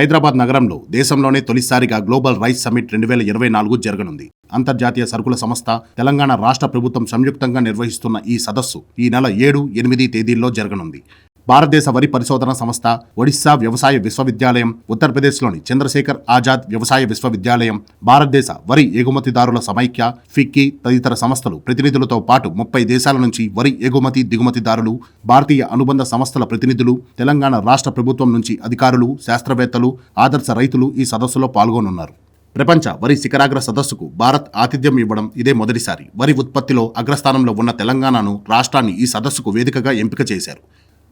హైదరాబాద్ నగరంలో దేశంలోనే తొలిసారిగా గ్లోబల్ రైస్ సమ్మిట్ రెండు వేల ఇరవై నాలుగు జరగనుంది. అంతర్జాతీయ సరుకుల సంస్థ తెలంగాణ రాష్ట్ర ప్రభుత్వం సంయుక్తంగా నిర్వహిస్తున్న ఈ సదస్సు ఈ నెల ఏడు ఎనిమిది తేదీల్లో జరగనుంది. భారతదేశ వరి పరిశోధన సంస్థ ఒడిశా వ్యవసాయ విశ్వవిద్యాలయం ఉత్తరప్రదేశ్లోని చంద్రశేఖర్ ఆజాద్ వ్యవసాయ విశ్వవిద్యాలయం భారతదేశ వరి ఎగుమతిదారుల సమైక్య ఫిక్కీ తదితర సంస్థలు ప్రతినిధులతో పాటు ముప్పై దేశాల నుంచి వరి ఎగుమతి దిగుమతిదారులు భారతీయ అనుబంధ సంస్థల ప్రతినిధులు తెలంగాణ రాష్ట్ర ప్రభుత్వం నుంచి అధికారులు శాస్త్రవేత్తలు ఆదర్శ రైతులు ఈ సదస్సులో పాల్గొనున్నారు. ప్రపంచ వరి శిఖరాగ్ర సదస్సుకు భారత్ ఆతిథ్యం ఇవ్వడం ఇదే మొదటిసారి. వరి ఉత్పత్తిలో అగ్రస్థానంలో ఉన్న తెలంగాణను రాష్ట్రాన్ని ఈ సదస్సుకు వేదికగా ఎంపిక చేశారు.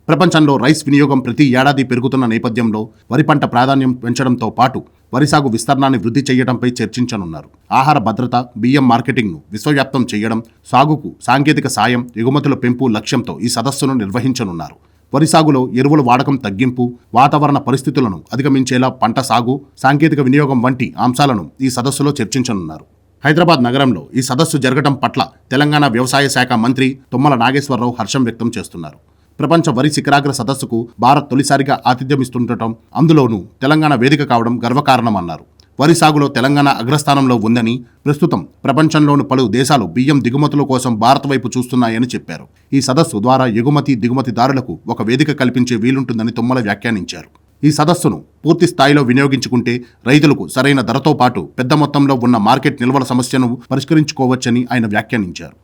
ప్రపంచంలో రైస్ వినియోగం ప్రతి ఏడాది పెరుగుతున్న నేపథ్యంలో వరి పంట ప్రాధాన్యం పెంచడంతో పాటు వరి సాగు విస్తరణాన్ని వృద్ధి చేయడంపై చర్చించనున్నారు. ఆహార భద్రత బియ్యం మార్కెటింగ్ను విశ్వవ్యాప్తం చేయడం సాగుకు సాంకేతిక సాయం ఎగుమతుల పెంపు లక్ష్యంతో ఈ సదస్సును నిర్వహించనున్నారు. వరి సాగులో ఎరువుల వాడకం తగ్గింపు వాతావరణ పరిస్థితులను అధిగమించేలా పంట సాగు సాంకేతిక వినియోగం వంటి అంశాలను ఈ సదస్సులో చర్చించనున్నారు. హైదరాబాద్ నగరంలో ఈ సదస్సు జరగడం పట్ల తెలంగాణ వ్యవసాయ శాఖ మంత్రి తుమ్మల నాగేశ్వరరావు హర్షం వ్యక్తం చేస్తున్నారు. ప్రపంచ వరి శిఖరాగ్ర సదస్సుకు భారత్ తొలిసారిగా ఆతిథ్యమిస్తుండటం అందులోనూ తెలంగాణ వేదిక కావడం గర్వకారణమన్నారు. వరి సాగులో తెలంగాణ అగ్రస్థానంలో ఉందని ప్రస్తుతం ప్రపంచంలోని పలు దేశాలు బియ్యం దిగుమతుల కోసం భారత్ వైపు చూస్తున్నాయని చెప్పారు. ఈ సదస్సు ద్వారా ఎగుమతి దిగుమతిదారులకు ఒక వేదిక కల్పించే వీలుంటుందని తుమ్మల వ్యాఖ్యానించారు. ఈ సదస్సును పూర్తి స్థాయిలో వినియోగించుకుంటే రైతులకు సరైన ధరతో పాటు పెద్ద మొత్తంలో ఉన్న మార్కెట్ నిల్వల సమస్యను పరిష్కరించుకోవచ్చని ఆయన వ్యాఖ్యానించారు.